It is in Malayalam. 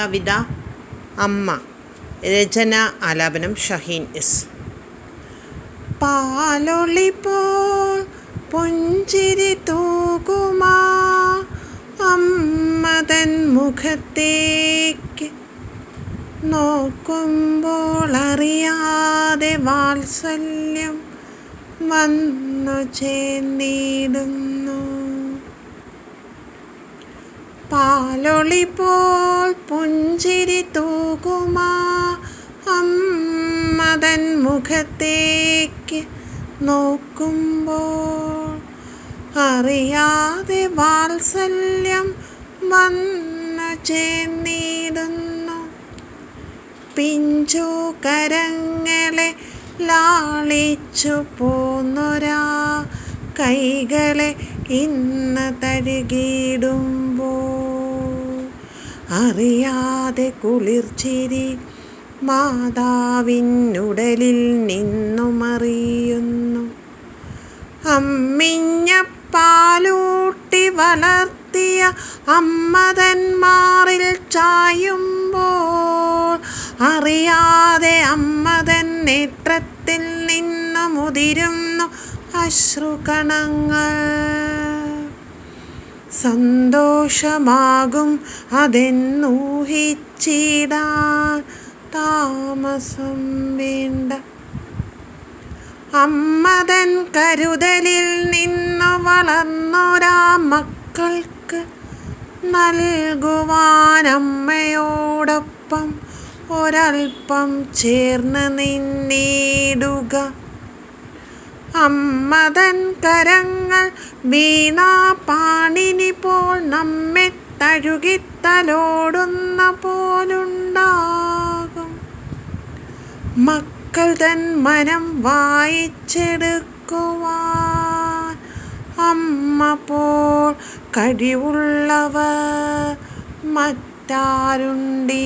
കവിത അമ്മ രചന ആലാപനം ഷഹീൻ എസ്. പാലൊളിപ്പോൾ പുഞ്ചിരി തൂകുമാ അമ്മതൻ മുഖത്തേക്ക് നോക്കുമ്പോൾ അറിയാതെ വാത്സല്യം വന്നു ചേർന്നിടുന്നു പാലൊളിപ്പോൾ പുഞ്ചിരി തൂകുമാ. അമ്മതൻ മുഖത്തേക്ക് നോക്കുമ്പോൾ അറിയാതെ വാത്സല്യം വന്നു ചേർന്നിടുന്നു പിഞ്ചു കരങ്ങളെ ലാളിച്ചു പോന്നൊരാ. കൈകളെ ഇന്ന് തഴുകിടുമ്പോൾ അറിയാതെ കുളിർച്ചിരി മാതാവിനുടലിൽ നിന്നുമറിയുന്നു. അമ്മിഞ്ഞ പാലൂട്ടി വളർത്തിയ അമ്മതന്മാറിൽ ചായുമ്പോൾ അറിയാതെ അമ്മതൻ നേത്രത്തിൽ നിന്നു മുതിരുന്നു അശ്രുകണങ്ങൾ. സന്തോഷമാകും അതെന്നൂഹിച്ചിടാൻ താമസം വേണ്ട. അമ്മതൻ കരുതലിൽ നിന്നു വളർന്നൊരാ മക്കൾക്ക് നൽകുവാൻ അമ്മയോടൊപ്പം ഒരൽപ്പം ചേർന്ന് നിന്നിടുക. അമ്മതൻ കരങ്ങൾ വീണാ പാണിനി പോൽ നമ്മെ തഴുകിത്തലോടുന്ന പോലുണ്ടാകും. മക്കൾ തൻ മനം വായിച്ചെടുക്കുവാൻ അമ്മ പോൾ കഴിവുള്ളവർ മറ്റാരുണ്ടീ